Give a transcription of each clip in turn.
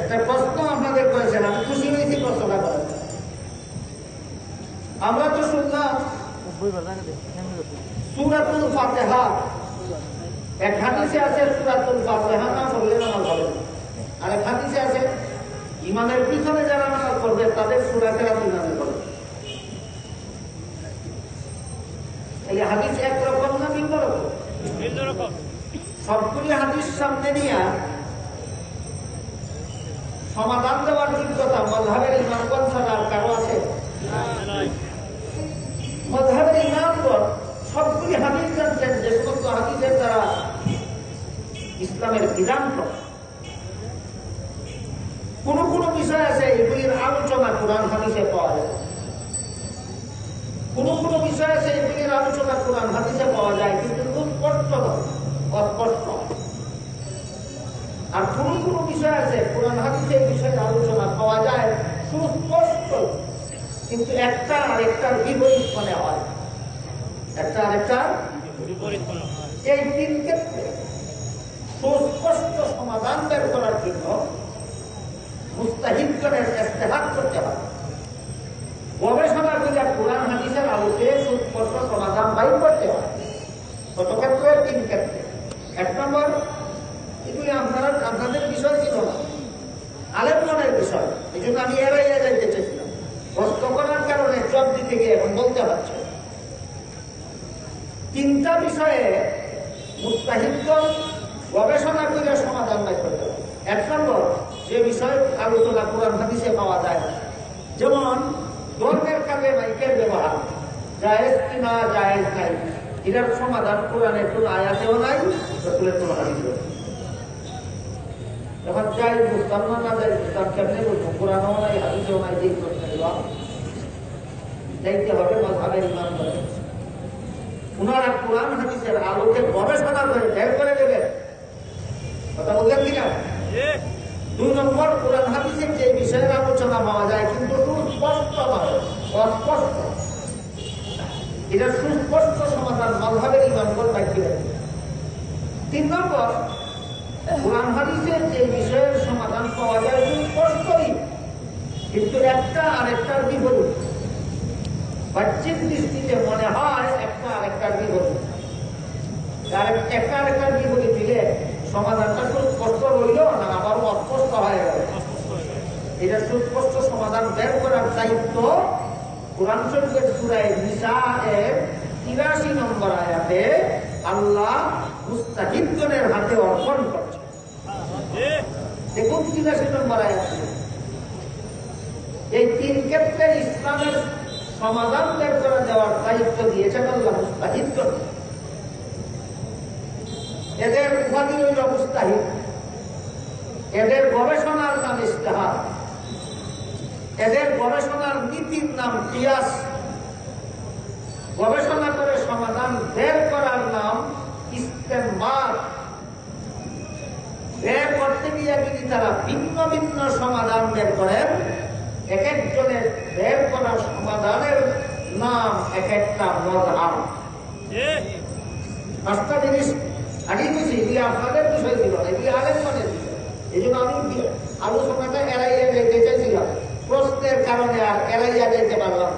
একটা প্রশ্ন আপনাদের করেছেন আমি খুশি হয়েছি প্রশ্নটা করেন আমরা তো শুনলাম সুরাতুল ফাতেহা এক হাদিসে আছে সুরাতুল ফাতেহা না বললে নামাজ হবে আর এক হাদিসে আছে ইমামের পিছনে যারা নামাজ করবে তাদের সুরাতের ইমামে করবে এই হাদিস একরকম না ভিন্ন রকম। সবগুলি হাদিস সামনে নিয়ে সমাধান দেওয়ার যোগ্যতা মজহাবের ইমামগণ ছাড়া আর কারও আছে? মজহাবের ইমামগণ সবগুলি হাদিস জানছেন যে সমস্ত হাদিসের দ্বারা ইসলামের বিধান। কোন? কোন বিষয় আছে এগুলির আলোচনা কোরআন হাদিসে পাওয়া যায়? কোন কোন বিষয় আছে এগুলির আলোচনা কোরআন হাদিসে পাওয়া যায়, কিন্তু খুব স্পষ্ট অস্পষ্ট। আর কোন কোন বিষয় আছে? কোরআন হাদিসে এই বিষয়ে আলোচনা পাওয়া যায় সুস্পষ্ট। কিন্তু একটা আরেকটার বিপরীত মনে হয়। একটা আরেকটার এই তিন ক্ষেত্রে সুস্পষ্ট সমাধান বের করার জন্য মুস্তাহিদগণের ইস্তেহাত করতে হবে গবেষণা করে কোরআন হাদিসের আলোকে সুস্পষ্ট সমাধান বাইর করতে হয় কত ক্ষেত্রে তিন ক্ষেত্রে এক নম্বর এগুলি আপনারা আপনাদের বিষয় ছিল না। আলেমগণের বিষয়। এই জন্য আমি এড়াইয়া যাইতে চেয়েছিলাম করার কারণে জব দিতে গিয়ে এখন বলতে হচ্ছে তিনটা বিষয়ে গবেষণা করে সমাধান বের করতে এক নম্বর, যে বিষয় আলোচনা কোরআন হাদিসে পাওয়া যায়। যেমন, ধর্মের কাজে মাইকের ব্যবহার। জায়েজ কি না, জায়েজ নাই। এটার সমাধান কোরআনের কোন আয়াতেও নাই, রসুলের কোন হাদিসেও এখন যাই বুঝতাম না না যাই কেমনে বুঝব কোরআনও নাই, হাদিসেও নাই যে প্রশ্ন দেখতে হবে মজাবের ইমান করে ওনারা কোরআন, হাদিসের আলোকে গবেষণা করে বের করে দেবেন কথা বললেন কিনা? দুই নম্বর, কোরআন, হাদিসের যে বিষয়ের আলোচনা পাওয়া যায়, কিন্তু সুস্পষ্ট নয় অস্পষ্ট। এটা সুস্পষ্ট সমাধান মজাবের ইমানগণ বাক্য তিন নম্বর কোরআন হাদিসের যে বিষয়ের সমাধান পাওয়া যায় সুস্পষ্টই কিন্তু একটা আরেকটার বিপরীত। বাহ্যিক দৃষ্টিতে মনে হয় একটা আরেকটার বিপরীত। বিপরীত এটা সুস্পষ্ট সমাধান করার দায়িত্ব কোরআন শরীফের সুরায় আয়াতে আল্লাহ মুস্তাহিদগণের হাতে অর্পণ করছে। দেখুন তিরাশি নম্বর আয়াত এই তিন ক্ষেত্রে ইসলামের সমাধান বের করে দেওয়ার দায়িত্ব দিয়েছেন আল্লাহ মুস্তাহিদগণ এদের উপাধি হইল মুস্তাহিদ। এদের গবেষণার নাম ইস্তেহার এদের গবেষণার নীতির নাম কিয়াস। গবেষণা করে সমাধান বের করার নাম ইস্তেমার বের করতে যদি তারা ভিন্ন ভিন্ন সমাধান বের করেন এক একজনের বের করা সমাধানের নাম এক একটা মধাম পাঁচটা জিনিস আগেই আপনাদের বিষয় ছিল না এগুলি আলেম মানের বিষয়। এই জন্য আমি আলোচনাটা এড়াইয়া যেতে চাইছিলাম। প্রশ্নের কারণে আর এড়াইয়া যেতে পারলাম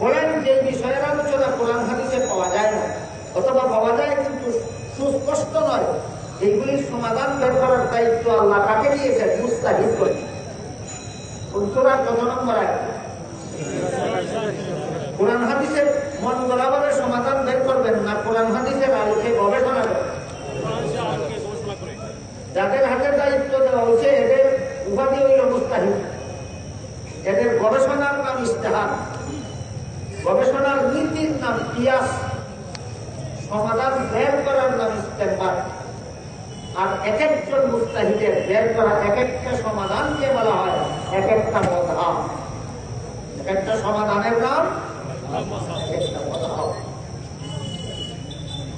বলেন যে বিষয়ের আলোচনা কোরআন হাদিসে পাওয়া যায় না অথবা পাওয়া যায় কিন্তু সুস্পষ্ট নয়। এইগুলির সমাধান বের করার দায়িত্ব আল্লাহ কাকে দিয়েছেন? মুস্তাহিদ করে উত্তরার কত নম্বর কোরআন হাদিসের মন বরাবরের সমাধান বের করবেন না, কোরআন হাদিসের আলোকে গবেষণা যাদের হাতে দায়িত্ব দেওয়া হয়েছে, এদের উপাধি হইল মুস্তাহিদ। এদের গবেষণার নাম ইস্তেহার গবেষণার নীতির নাম কিয়াস। সমাধান বের করার নাম ইস্তেম্বার আর এক একজন মুস্তাহিদের বের করা এক একটা সমাধানকে বলা হয় এক একটা মধাম এক একটা সমাধানের নাম এক একটা মধাম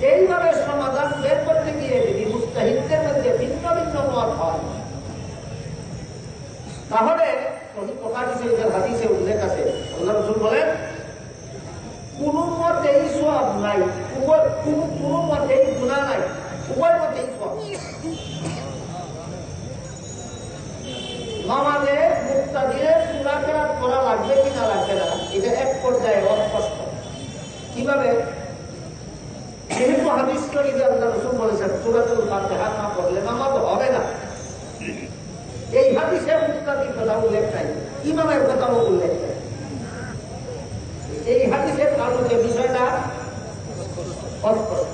এইভাবে সমাধান বের করতে গিয়ে যদি মুস্তাহিদদের মধ্যে ভিন্ন ভিন্ন মত হয় তাহলে সহি বুখারী শরীফের হাদিসে উল্লেখ আছে আল্লাহ রাসূল বলেন কোন মতেই সব নাই উভয় কোন কোন মতেই গুণা নাই উভয় মতেই সব নামাজে মুক্তা দিয়ে সুরা কেরাত করা লাগবে কি না লাগবে না এটা এক পর্যায়ে অস্পষ্ট কীভাবে যেহেতু হাদিস শরীফে আল্লাহ রসুল বলেছেন সুরাতুল ফাতিহা না পড়লে নামাজ হবে না এই হাদিসে মুক্তাদির কথা উল্লেখ নাই ইমামের কথাও উল্লেখ এই হাদিসের আলোকে বিষয়টা অস্পষ্ট।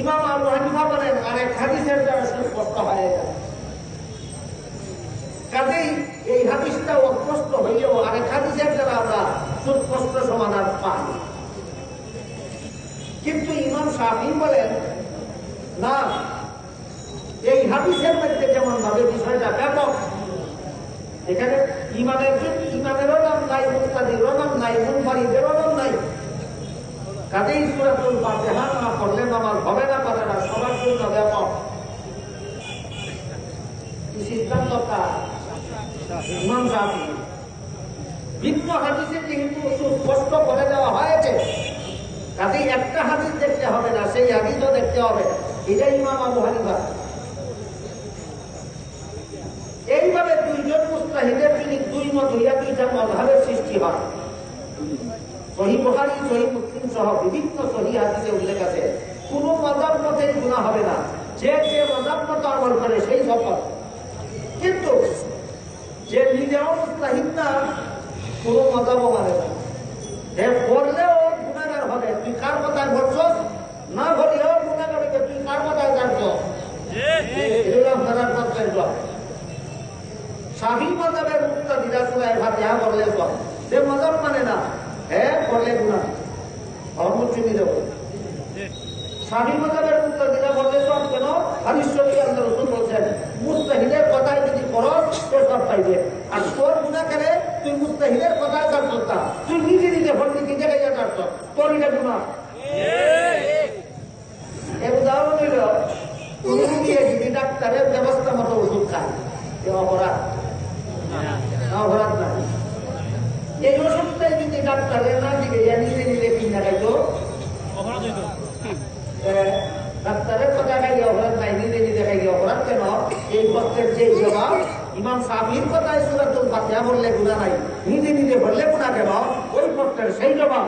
ইমাম আবু হানিফা বলেন আরেক হাদিসের দ্বারা সুস্পষ্ট হয়ে কাজেই এই হাদিসটা অস্পষ্ট হইলেও আরেক হাদিসের দ্বারা আমরা সুস্পষ্ট সমাধান পাই। কিন্তু ইমাম শাহি বলেন, না, এই হাদিসের মধ্যে যেমন ভাবে বিষয়টা এখানে ইমানের ইমানেরও নাম নাই মুস্তাদিরও নাম নাই মুনফারিদেরও নাম নাই। কাজেই সুরাতুল না পড়লে নামাজ হবে না পারে না সবার জন্য ব্যাপক। সিদ্ধান্ত ভিন্ন সুস্পষ্ট করে হয়েছে। একটা হাদিস দেখতে হবে না, সেই হাদিসও দেখতে হবে। এটাই ইমাম আবু হানিফা। মুস্তাহিদের যদি দুই মত হইয়া দুইটা মধাবের সৃষ্টি হয়। সহি বুহারি সহি মুসলিম সহ বিভিন্ন সহি হাদিসে উল্লেখ আছে কোন মজাব মতে গুণা হবে না। যে যে মজাব মতো আমল করে সেই সফল কিন্তু যে নিজেও মুস্তাহিদ না কোন মজাবও মানে না। যে পড়লেও গুণাগার হবে তুই কার কথায় বলছস? না বলিও গুণাগার তুই কার কথায় জানছ এগুলো আপনারা কর্তব্য স্বামী মজাবের মুক্ত দিদাসুরায় ভাত ইহা করলে সব সে মজাব মানে না হ্যাঁ করলে গুণা। ধর্মচুমি দেব। স্বামী মজাবের মুক্ত দিদা করলে সব কেন? হারিশ্বরী আল্লাহ রসুল বলছেন মুস্তাহিদের কথায় যদি করস তো সব পাইবে। আর তোর গুণা কেনে? তুই মুস্তাহিদের কথায় কাজ করতাম তুই নিজে নিজে ভর্তি নিজে গাইয়া কাটত তোর এটা গুণা। এর উদাহরণ হইল রুগীয়ে যদি ডাক্তারের ব্যবস্থা মতো ওষুধ খায়। অপরাধ। না নাই। এই ওষুধটাই যদি ডাক্তারের না দিকে নিজে নিলে কিনা খাইতো? ডাক্তারের কথা খাইলে অপরাধ নাই নিজে নিজে খাইলে অপরাধ কেন? এই পত্রের যে জবাব ইমাম সাবির কথায় সুরাতুল ফাতিহা বললে গুণা নাই নিজে নিজে বললে গুণা কেন? ওই পত্রের সেই জবাব